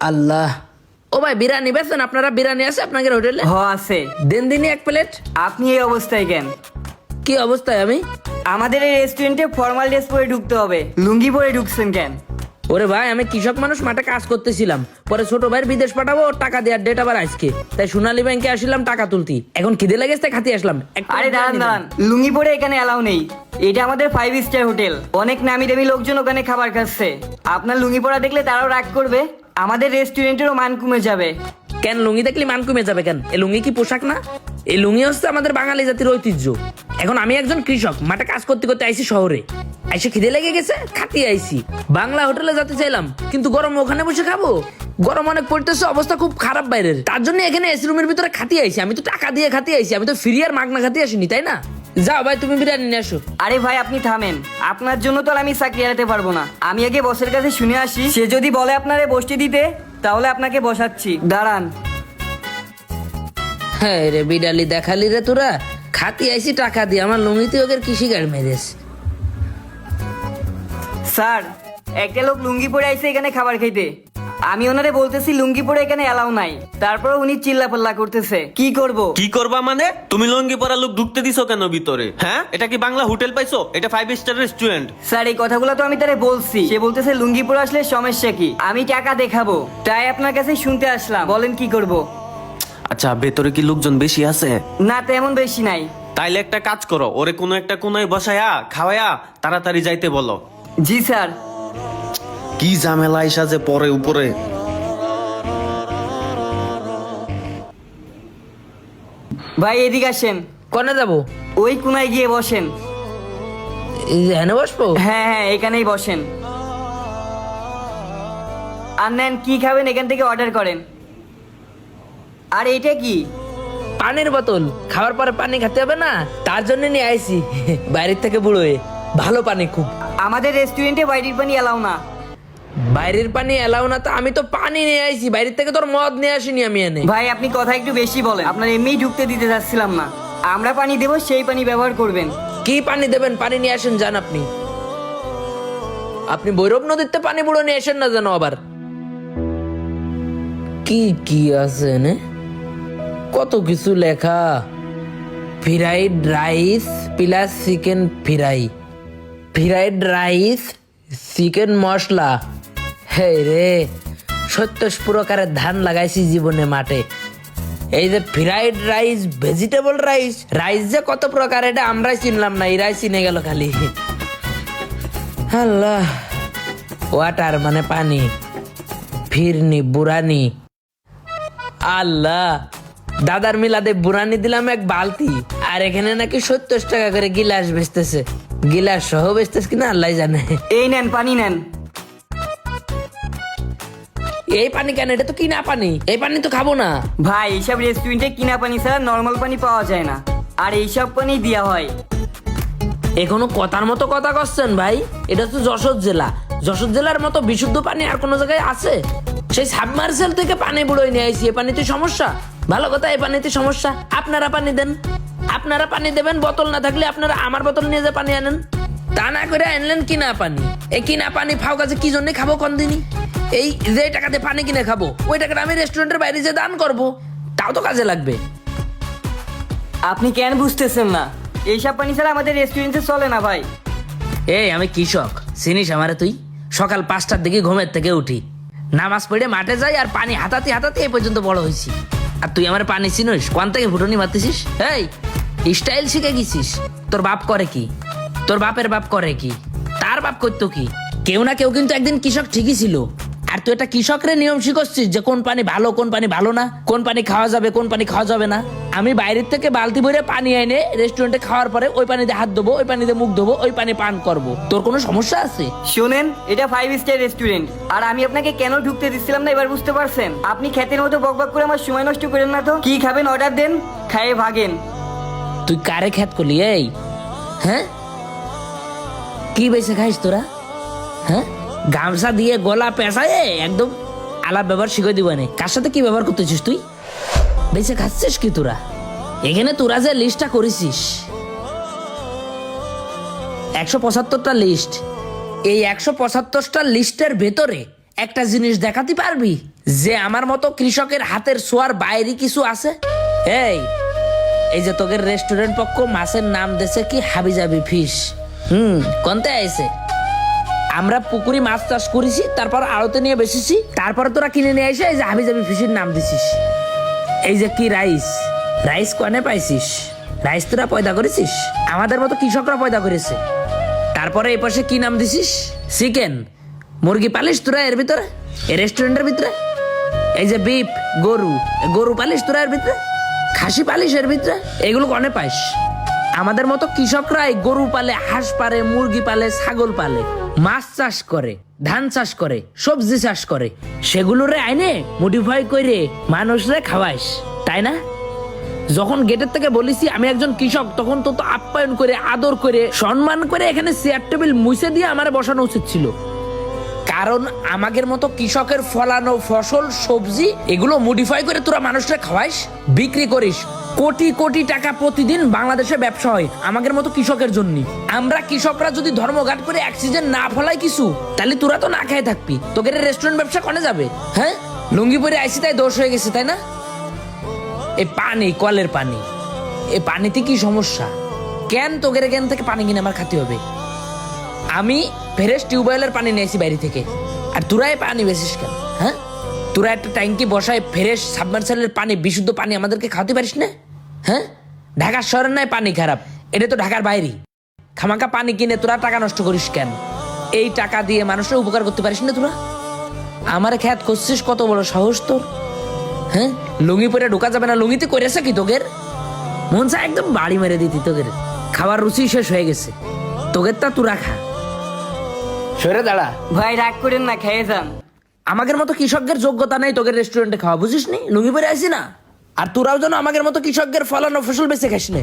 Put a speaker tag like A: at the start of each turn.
A: আল্লাহ। ও ভাই বিরিয়ানি বেছেন আপনারা বিরিয়ানি আছে আপনাদের হোটেলে?
B: হ আছে।
A: দিন দিনই এক প্লেট।
B: আপনি এই অবস্থায় কেন?
A: কি অবস্থায় আমি?
B: আমাদের এই রেস্টুরেন্টে ফর্মাল ড্রেস পরে ঢুকতে হবে। লুঙ্গি পরে ঢুকছেন কেন?
A: ওরে ভাই আমি কৃষক মানুষ মাঠে কাজ করতেছিলাম। পরে ছোট ভাইয়ের বিদেশ পাঠাবো ওর টাকা দেওয়ার ডেট আবার আজকে। তাই সোনালী ব্যাংকে আসলাম টাকা তুলতি। এখন খিদে লেগেছে তাই খাতি আসলাম।
B: আরে দাঁড়ান দাঁড়ান। লুঙ্গি পরে এখানে অ্যালাউ নেই। এটা আমাদের ফাইভ স্টার হোটেল অনেক নামি দামি লোকজন ওখানে খাবার খাচ্ছে। আপনার লুঙ্গি পরা দেখলে তারাও রাগ করবে। আমাদের রেস্টুরেন্টেরও মান কমে যাবে।
A: কেন, লুঙ্গি দেখলে মান কমে যাবে কেন? এই লুঙ্গি কি পোশাক না? এই লুঙ্গি হচ্ছে আমাদের বাঙালি জাতির ঐতিহ্য। এখন আমি একজন কৃষক, মাঠে কাজ করতে করতে আইছি শহরে। আইসে খিদে লেগে গেছে খাতি আইছি। বাংলা হোটেলে যেতে চাইলাম, কিন্তু গরম ওখানে বসে খাব? গরম অনেক পড়তেছে, অবস্থা খুব খারাপ বাইরের। তার জন্য এখানে এসি রুমের ভিতরে খাতি আইছি। আমি তো টাকা দিয়ে খাতি আইছি, আমি তো ফ্রি আর মাগনা খাতি আসিনি, তাই না? যাও ভাই তুমি বিরিয়ানি নিয়ে আসো।
B: আরে ভাই আপনি থামেন। আপনার জন্য তো আর আমি চাকরি এড়াতে পারব না। আমি আগে বসের কাছে শুনে আসি। সে যদি বলে আপনারে বসতে দিতে তাহলে আপনাকে বসাচ্ছি। দাঁড়ান।
A: হ্যাঁ রে বিডালি দেখালি রে তোরা। খাতি আইছি টাকা দিয়ে আমার লুঙ্গিতে ওদের কৃষি গাড় মেরেছ?
B: স্যার একটা লোক লুঙ্গি পরে আইছে এখানে খাবার খাইতে। আমি ওনারে বলতেছি লুঙ্গি পরে এখানে এলাও নাই। তারপর উনি চিল্লা পাল্লা করতেছে। কি করব?
C: কি করবা মানে? তুমি লুঙ্গি পরা লোক ঢুকতে দিছো কেন ভিতরে? হ্যাঁ? এটা কি বাংলা হোটেল পাইছো? এটা ফাইভ স্টার রেস্টুরেন্ট
B: স্যার এই কথাগুলো তো আমি তারে বলছি। সে বলতেছে লুঙ্গি পরে আসলে সমস্যা কি? আমি টাকা দেখাবো। তাই আপনার কাছে শুনতে আসলাম। বলেন কি করব?
C: আচ্ছা ভেতরে কি লোকজন বেশি আছে?
B: না তেমন বেশি নাই।
C: তাইলে একটা কাজ করো ওরে কোনো একটা কোনায় বসায়া খাওয়ায়া তাড়াতাড়ি যাইতে বলো।
B: জি স্যার।
C: কি ঝামেলা আইসা যে পরে উপরে?
B: ভাই এদিকে আসেন।
A: কনে যাব?
B: ওই কোনায় গিয়ে বসেন।
A: হেনে বসবো?
B: হ্যাঁ হ্যাঁ এখানেই বসেন। আর নেন কি খাবেন এখান থেকে অর্ডার করেন। আর এটা কি?
A: পানির বোতল। খাওয়ার পরে পানি খেতে হবে না? তার জন্য নিয়ে আইছি। বাইরের থেকে বুড়ো হয়ে ভালো পানি খুব।
B: আমাদের রেস্টুরেন্টে বাইরের পানি এলাও না।
A: বাইরের পানি এলাও না তো আমি তো পানি নিয়ে আইছি বাইরের থেকে তোর মদ নিয়ে আসিনি আমি এনে।
B: ভাই আপনি কথা একটু বেশি বলেন আপনার এমনি ঢুকতে দিতে চাচ্ছিলাম না। আমরা পানি দেবো সেই পানি ব্যবহার করবেন।
A: কি পানি দেবেন? পানি নিয়ে আসেন যান আপনি। আপনি ভৈরব নদীতে পানি বুড়ো নিয়ে আসেন না যেন আবার। কি কি আছে এনে? কত কিছু লেখা। Fried rice plus chicken fry. Fried rice chicken masala. হে রে সত্তর প্রকারের ধান লাগাইছি জীবনে মাঠে। এই যে fried rice, vegetable rice rice যে কত প্রকার, এটা আমরাই চিনলাম না, এরাই চিনে গেল খালি। আল্লাহ, ওয়াটার মানে পানি, ফিরনি বুড়ানি। আল্লাহ, দাদার মিলাদে বুড়ানি দিলাম এক বালতি, আর এখানে নাকি সত্তর টাকা করে গিলাস বেচতেছে। গিলাস সহ বেচতেছে কিনা, আল্লাহ জানে।
B: এই নেন, পানি নেন।
A: এই পানি কেন? এটা তো কিনা পানি। এই পানি তো খাব না।
B: ভাই এইসব রেস্টুরেন্টে কিনা পানি ছাড়া নর্মাল পানি পাওয়া যায় না। আর এইসব পানি দেওয়া হয়।
A: এখনও কথার মতো কথা করছেন ভাই? এটা তো যশোর জেলা। যশোর জেলার মতো বিশুদ্ধ পানি আর কোনো জায়গায় আছে? সেই সাবমার্সেল থেকে পানি বুড়োই নিয়ে আইসি এ পানিতে সমস্যা? ভালো কথা এই পানিতে সমস্যা। আপনারা পানি দেন। আপনারা পানি দেবেন বোতল না থাকলে আপনারা আমার বোতল নিয়ে যে পানি আনেন। তা না করে আনলেন কিনা পানি? এই কিনা পানি ফাও কাছে কি জন্য খাব কোন দিনই এই যে টাকাতে পানি কিনে খাব ওই টাকাটা আমি রেস্টুরেন্টের বাইরে যে দান করব তাও তো কাজে লাগবে।
B: আপনি কেন বুঝতেছেন না? এইসব পানি ছাড়া আমাদের রেস্টুরেন্টে চলে না ভাই।
A: এই আমি কৃষক চিনিস আমারে তুই? সকাল পাঁচটার দিকে ঘুমের থেকে উঠি। নামাজ পড়ে মাঠে যাই আর পানি হাতাতে হাতাতে এই পর্যন্ত বড় হয়েছি। আর তুই আমার পানি চিনিস? কোন থেকে ফুটনি মারতেছিস? এই স্টাইল শিখে গেছিস। তোর বাপ করে কি? তোর বাপের বাপ করে কি? তার বাপ করতো কি? কেউ না কেউ কিন্তু একদিন কৃষক ঠিকই ছিল। আর তুই এটা কৃষকরে নিয়ম শিখছিস যে কোন পানি ভালো কোন পানি ভালো না? কোন পানি খাওয়া যাবে কোন পানি খাওয়া যাবে না? আমি বাইরের থেকে বালতি ভরে পানি এনে রেস্টুরেন্টে খাওয়ার পরে ওই পানিতে হাত ধোবো ওই পানিতে মুখ ধোবো ওই পানি পান করব। তোর কোনো সমস্যা আছে?
B: শোনেন এটা ফাইভ স্টার রেস্টুরেন্ট আর আমি আপনাকে কেন ঢুকতে দিচ্ছিলাম না এবার বুঝতে পারছেন? আপনি খেতের মতো বকবক করে আমার সময় নষ্ট করেন না তো? কি খাবেন? অর্ডার দেন। খাইয়ে ভাগেন।
A: তুই কারে খ্যাত করলি এই? হ্যাঁ? কি বেছে খাইস তোরা? হ্যাঁ? গামছা দিয়ে গলা পেঁচায় একদম আলাপ ব্যবহার শিখে দিব না কার সাথে কি ব্যবহার করতেছিস তুই? বেছে খাচ্ছিস কি তোরা? এখানে তোরা যে লিস্টটা করেছিস, একশো পঁচাত্তরটা লিস্ট এই একশো পঁচাত্তরটা লিস্টের ভেতরে একটা জিনিস দেখাতে পারবি? যে আমার মতো কৃষকের হাতের সোয়ার বাইরে কিছু আছে? এই এই যে তোদের রেস্টুরেন্ট পক্ষ মাছের নাম দেছে কি হাবিজাবি ফিশ হুম কোনতে আইছে? আমরা পুকুরি মাছ চাষ করেছি, তারপর আড়তে নিয়ে বেসেছি তারপরে তোরা কিনে নিয়ে এসে এই যে হাবি জাবি ফিশের নাম দিছিস। এই যে কি রাইস? রাইস কনে পাইছিস? রাইস তোরা পয়দা করেছিস? আমাদের মতো কৃষকরা পয়দা করেছে। তারপরে এই পাশে কি নাম দিছিস? চিকেন। মুরগি পালিস তোরা এর ভিতরে? এই রেস্টুরেন্টের ভিতরে? এই যে বিপ গরু গরু পালিস তোরা এর ভিতরে? খাসি পালিস এর ভিতরে? এগুলো কনে পাইস? আমাদের মতো কৃষকরাই গরু পালে, হাঁস পালে, মুরগি পালে, ছাগল পালে। মাছ চাষ করে, ধান চাষ করে, সবজি চাষ করে, সেগুলোরে আইনে মডিফাই করে মানুষরে খাওয়াইস, তাই না? যখন গেটের থেকে বলেছি, আমি একজন কৃষক, তখন তো আপ্যায়ন করে, আদর করে, সম্মান করে এখানে চেয়ার টেবিল মুছে দিয়ে আমার বসানো উচিত ছিল। কারণ আমাদের মতো কৃষকের ফলানো ফসল, সবজি, এগুলো মডিফাই করে তোরা মানুষরা খাওয়াইস, বিক্রি করিস। কোটি কোটি টাকা প্রতিদিন বাংলাদেশে ব্যবসা হয় আমাদের মতো কৃষকের জন্য। আমরা কৃষকরা যদি ধর্মঘাট করে অ্যাক্সিডেন্ট না ফলাই কিছু, তাহলে তোরা তো না খেয়ে থাকবি। তোকে রেস্টুরেন্ট ব্যবসা কনে যাবে? হ্যাঁ? লুঙ্গি পরে আইসি তাই দোষ হয়ে গেছে, তাই না? এই পানি, কলের পানি। এ পানিতে কি সমস্যা? কেন তোদের এখান থেকে পানি কিনে আমার খাতে হবে? আমি ফ্রেশ টিউবওয়েলের পানি নিয়েছি বাইরে থেকে। আর তোরাই পানি বেসিস কেন হ্যাঁ? তোরা একটা ট্যাঙ্কি বসায় ফ্রেশ সাবমার্সেলের পানি, বিশুদ্ধ পানি আমাদেরকে খাওয়াতে পারিস না? হ্যাঁ? ঢাকার শহরের নয় পানি খারাপ, এটা তো ঢাকার বাইরে। খামাকা পানি কিনে তোরা টাকা নষ্ট করিস কেন? এই টাকা দিয়ে মানুষের উপকার করতে পারিস না তোরা? আমার খ্যাত করছিস কত বড় সাহস তোর হ্যাঁ? লুঙ্গি পরে ঢোকা যাবে না, লুঙ্গিতে করেছে কি তোগের? মন চায় একদম বাড়ি মেরে দিতি তোগের। খাবার রুচি শেষ হয়ে গেছে। তোগের তা তুরা খা। সরে দাঁড়া।
B: ভাই রাগ করেন না খেয়ে যান।
A: আমাদের মতো কৃষকদের যোগ্যতা নেই তোকে রেস্টুরেন্টে খাওয়া বুঝিস নি লুঙ্গি পরে আসি না আর তোরাও যেন আমাদের মতো কৃষকদের ফলানো ফসল বেঁচে খাস নে।